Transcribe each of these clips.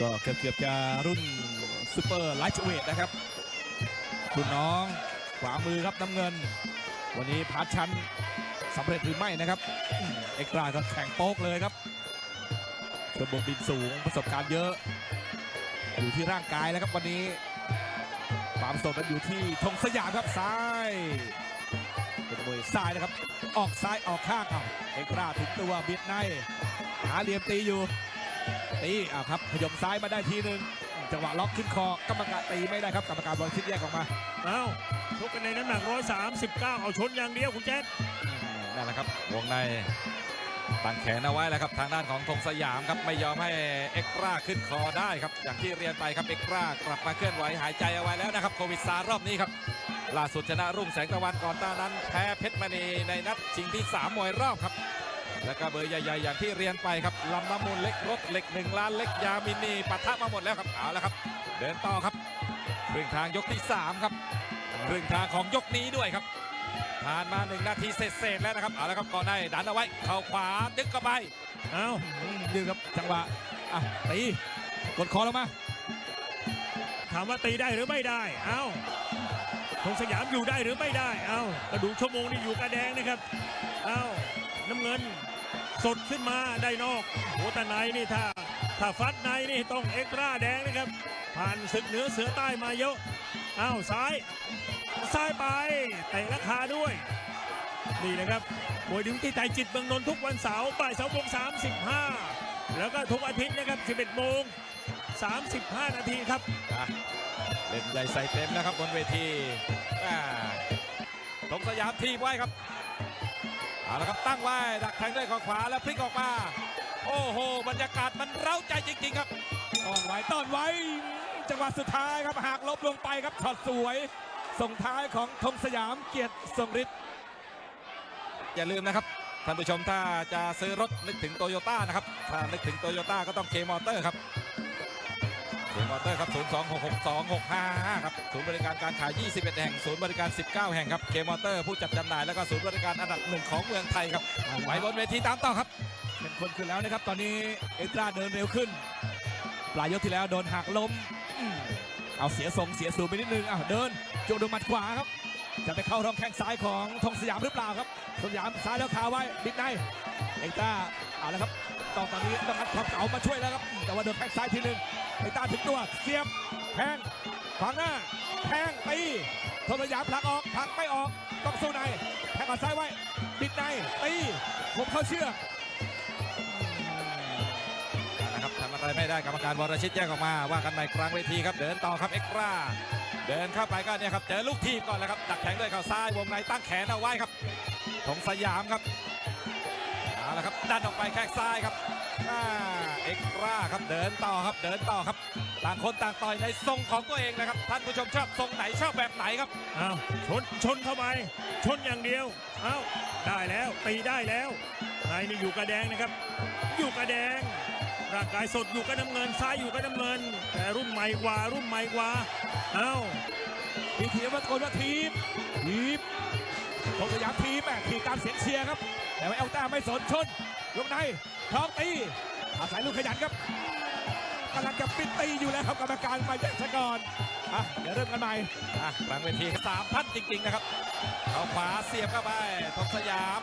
ก็เกือบเกือบๆจะรุ่นซูเปอร์ไลท์เวทนะครับคุณน้องขวามือครับน้ำเงิน วันนี้พาชันสำเร็จหรือไม่นะครับ เอกราก็แข่งโป๊กเลยครับเทอร์โบบินสูงประสบการณ์เยอะ อยู่ที่ร่างกายแล้วครับวันนี้ ความสดนั้นอยู่ที่ธงสยามครับซ้ายเป็นมวยซ้ายนะครับ ออกซ้ายออกข้างเอาเอกราถึงตัวบิดในหาเหลี่ยมตีอยู่ ตีอ้าวครับพยมซ้ายมาได้ทีหนึ่งจังหวะล็อกขึ้นคอกรรมการตีไม่ได้ครับกรรมการบอลชิดแยกออกมาเอ้าชกกันในน้ำหนัก 139 เอาชนอย่างเดียวคุณแจ๊ดนั่นแหละครับวงในตั้งแขนเอาไว้แล้วครับทางด้านของธงสยามครับไม่ยอมให้เอ็กซ์ตร้าขึ้นคอได้ครับอย่างที่เรียนไปครับเอ็กซ์ตร้ากลับมาเคลื่อนไหวหายใจเอาไว้แล้วนะครับโควิดซารอบนี้ครับล่าสุดชนะรุ่งแสงตะวันก่อนตานั้นแพ้เพชรมณีในนัดชิงที่ 3 มวยรอบครับ แล้วก็เบอร์ใหญ่ๆอย่างที่เรียนไปครับลำน้ำมูลเล็กรถเหล็กหนึ่งล้านเล็กยามินีปะทะมาหมดแล้วครับเอาและครับ เดินต่อครับครึ่งทางยกที่ 3 ครับครึ่งทางของยกนี้ด้วยครับ ผ่านมาหนึ่งนาทีเศษๆแล้วนะครับเอาและครับก่อนได้ดันเอาไว้เข่าขวาดึกเข้าไปเอาอืมยืนครับจังหวะอะตีกดคอลงมาถามว่าตีได้หรือไม่ได้เอาธงสยามอยู่ได้หรือไม่ได้เอากระดูกชั่วโมงนี่อยู่กระแดงนะครับเอา น้ำเงิน สดขึ้นมาได้นอกโหแต่ในนี่ถ้าถ้าฟัดในนี่ต้องเอ็กซ์ตร้าแดงนะครับ ผ่านศึกเหนือเสือใต้มาเยอะอ้าวซ้าย ซ้ายไปเตะราคาด้วย นี่นะครับมวยดึงที่ไตจิตเมืองนนท์ทุกวันเสาร์บ่ายสองโมงสามสิบห้าแล้วก็ทุกอาทิตย์นะครับ11โมง35นาทีครับเล่นใหญ่ใส่เต็มแล้วครับบนเวทีอ่าธงสยามทีไว้ครับ เอาละครับตั้งไว้ดักแทงด้วยเข่าขวาแล้วพลิกออกมา โอ้โห บรรยากาศมันเร้าใจจริงๆครับต้อนไว้ต้อนไว้ จังหวะสุดท้ายครับหากลบลงไปครับช็อตสวย ส่งท้ายของธงสยามเกียรติทรงฤทธิ์อย่าลืมนะครับท่านผู้ชมถ้าจะซื้อรถนึกถึงโตโยต้านะครับถ้านึกถึงโตโยต้าก็ต้องเคมอเตอร์ครับ เคมอเตอร์ครับ 0266265 ครับ ศูนย์บริการการขาย 21 แห่ง ศูนย์บริการ 19 แห่งครับ เคมอเตอร์ผู้จัดจำหน่าย แล้วก็ศูนย์บริการอันดับหนึ่งของเมืองไทยครับไว้บนเวทีตามต่อครับเป็นคนขึ้นแล้วนะครับ ตอนนี้เอ็กตร้าเดินเร็วขึ้น ปลายยกที่แล้วโดนหักล้ม เอาเสียทรงเสียสูงไปนิดนึงอ้าวเดินจงดูมัดขวาครับ จะไปเข้าร่องแข้งซ้ายของธงสยามหรือเปล่าครับธงสยามซ้ายแล้วคาไว้บิดในเอ็กตร้าเอาละครับตอนนี้ต้องงัดความเก่ามาช่วยแล้วครับ แต่ว่าโดนแข้งซ้ายทีนึง เอ็กตาถึงตัวเสียบแทงขวางหน้าแทงตีธงสยามผลักออกผลักไม่ออกต้องสู้ในแทงก่อนซ้ายไว้บิดในตีผมเข้าเชื่อกนะครับทำอะไรไม่ได้กรรมการวรชิตแยกออกมาว่ากันในกลางเวทีครับเดินต่อครับเอ็กซ์ราเดินเข้าไปก็เนี่ยครับเจอลูกทีมก่อนแล้วครับดักแทงด้วยเข่าซ้ายวงในตั้งแขนเอาไว้ครับธงสยามครับเอาละครับดันออกไปแข้งซ้ายครับ อ่าเอ็กซ์ตร้าครับเดินต่อครับเดินต่อครับ ต่างคนต่างต่อยในทรงของตัวเองนะครับ ท่านผู้ชมชอบทรงไหนชอบแบบไหนครับเอ้าชนชนเข้าไปชนอย่างเดียวเอ้าได้แล้วตีได้แล้วในนี่อยู่กระแดงนะครับ อยู่กระแดง ร่างกายสดอยู่กับน้ำเงินซ้ายอยู่กับน้ำเงิน แต่รุ่นใหม่กว่ารุ่นใหม่กว่าเอ้ามีทีมมาตะโกนว่าทีมทีมธงสยามทีมแม่ทีมตามเสียงเชียร์ครับ แต่ว่าเอลต้าไม่สนชน ยกในท้องตีอาศัยลูกขยันครับกำลังจะปิดตีอยู่แล้วครับกรรมการไปแยกซะก่อนอะเดี๋ยวเริ่มกันใหม่อะกลางเวทีสามท่านจริง ๆ นะครับเอาขวาเสียบเข้าไปธงสยาม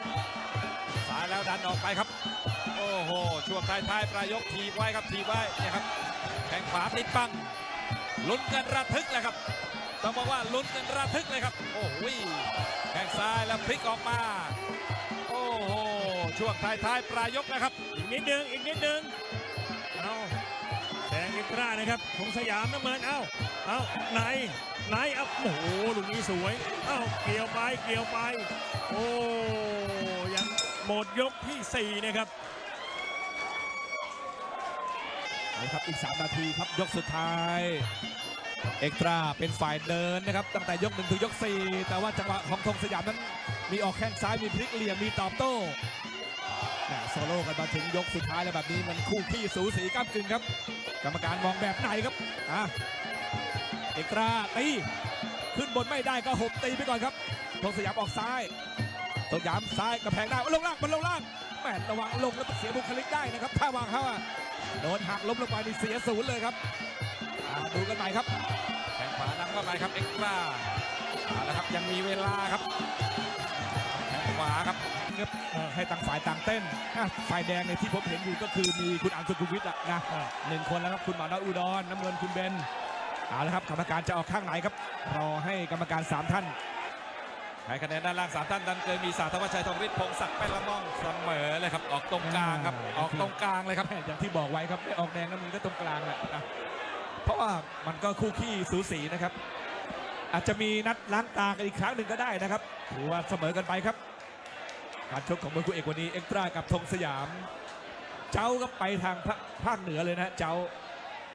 ซ้ายแล้วดันออกไปครับ โอ้โหช่วงท้ายๆปลายยกทีไว้ครับทีไว้เนี่ยครับแข้งขวาติดปังลุ้นกันระทึกเลยครับต้องบอกว่าลุ้นกันระทึกเลยครับ โอ้โหแข้งซ้ายแล้วพลิกออกมา ช่วงท้ายๆปลายยกนะครับ อีกนิดนึงอีกนิดนึงเอาแดงเอ็กตร้านะครับของสยามน้ำเงินเอาเอาไหนไหนเอาโอ้โหลูกนี้สวยเอาเกี่ยวไปเกี่ยวไป โอ้ยังหมดยกที่ 4 นะครับเอาครับอีก 3 นาทีครับยกสุดท้าย เอ็กตร้าเป็นฝ่ายเดินนะครับ ตั้งแต่ยกหนึ่งถึงยก 4 แต่ว่าจังหวะของธงสยามนั้นมีออกแข้งซ้ายมีพลิกเหลี่ยมมีตอบโต้แหม่ โล่กันมาถึงยกสุดท้ายแล้วแบบนี้มันคู่ขี้สูสีก้ามกึ่งครับ กรรมการมองแบบไหนครับอะเอกราตีขึ้นบนไม่ได้ก็หบตีไปก่อนครับธงสยามออกซ้ายธงสยามซ้ายกระแพงได้ลงล่างมันลงล่างแหมระวังลงแล้วเสียบุคลิกได้นะครับ ถ้าวางเข้าอะโดนหักล้มลงไปนี่เสียศูนย์เลยครับดูกันใหม่ครับแข้งขวาดังเข้าไปครับเอกตราเอาละครับยังมีเวลาครับาครับครับเอ่อให้ต่างฝ่ายต่างเต้นอะฝ่ายแดงในยที่ผมเห็นอยู่ก็คือมีคุณอังสุขุมวิทย์อะนะหนึ่งคนแล้วครับคุณหมาน้อยอุดรน้ำเงินคุณเบนเอาละครับกรรมการจะออกข้างไหนครับรอให้กรรมการสามท่านให้คะแนนด้านล่างสามท่านดันเกินมีสาธวัชชัยทองฤทธิ์พงศักดิ์เป็นละม่องเสมอเลยครับออกตรงกลางครับออกตรงกลางเลยครับอย่างที่บอกไว้ครับไม่ออกแดงน้ำเงินก็ตรงกลางแหละนะเพราะว่ามันก็คู่ขี้สูสีนะครับ อาจจะมีนัดล้างตากันอีกครั้งหนึ่งก็ได้นะครับถือว่าเสมอกันไปครับ การชกของมวยคู่เอกวันนี้เอ็กตร้ากับธงสยาม เจ้าก็ไปทางภาภาคเหนือเลยนะเจ้า